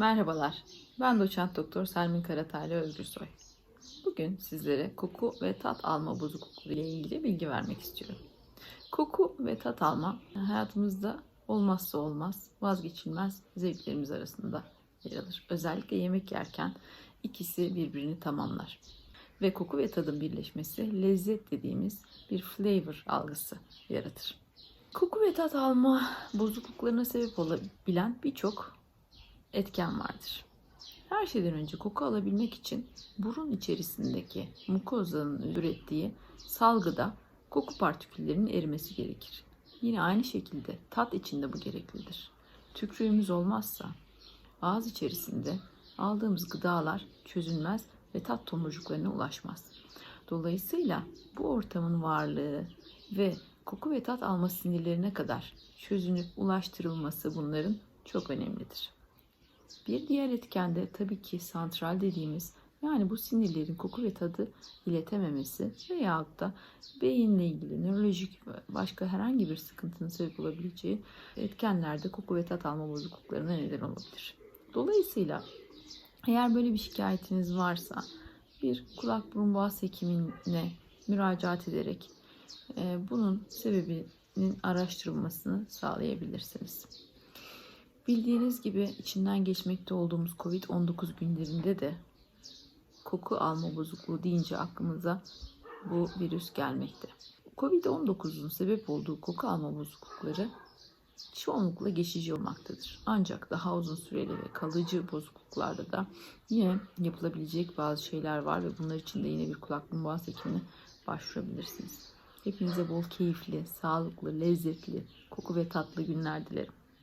Merhabalar, ben doçent doktor Selmin Karataylı Özgürsoy. Bugün sizlere koku ve tat alma bozuklukları ile ilgili bilgi vermek istiyorum. Koku ve tat alma hayatımızda olmazsa olmaz, vazgeçilmez zevklerimiz arasında yer alır. Özellikle yemek yerken ikisi birbirini tamamlar. Ve koku ve tadın birleşmesi lezzet dediğimiz bir flavor algısı yaratır. Koku ve tat alma bozukluklarına sebep olabilen birçok etken vardır. Her şeyden önce koku alabilmek için burun içerisindeki mukozanın ürettiği salgıda koku partiküllerinin erimesi gerekir. Yine aynı şekilde tat için de bu gereklidir. Tükrüğümüz olmazsa ağız içerisinde aldığımız gıdalar çözülmez ve tat tomurcuklarına ulaşmaz. Dolayısıyla bu ortamın varlığı ve koku ve tat alma sinirlerine kadar çözünüp ulaştırılması bunların çok önemlidir. Bir diğer etken de tabii ki santral dediğimiz yani bu sinirlerin koku ve tadı iletememesi veyahut da beyinle ilgili nörolojik başka herhangi bir sıkıntının sebep olabileceği etkenlerde koku ve tat alma bozukluklarına neden olabilir. Dolayısıyla eğer böyle bir şikayetiniz varsa bir kulak burun boğaz hekimine müracaat ederek e, bunun sebebinin araştırılmasını sağlayabilirsiniz. Bildiğiniz gibi içinden geçmekte olduğumuz Covid-19 günlerinde de koku alma bozukluğu deyince aklımıza bu virüs gelmekte. Covid-19'un sebep olduğu koku alma bozuklukları çoğunlukla geçici olmaktadır. Ancak daha uzun süreli ve kalıcı bozukluklarda da yine yapılabilecek bazı şeyler var ve bunlar için de yine bir kulak boğaz hekimine başvurabilirsiniz. Hepinize bol keyifli, sağlıklı, lezzetli, koku ve tatlı günler dilerim.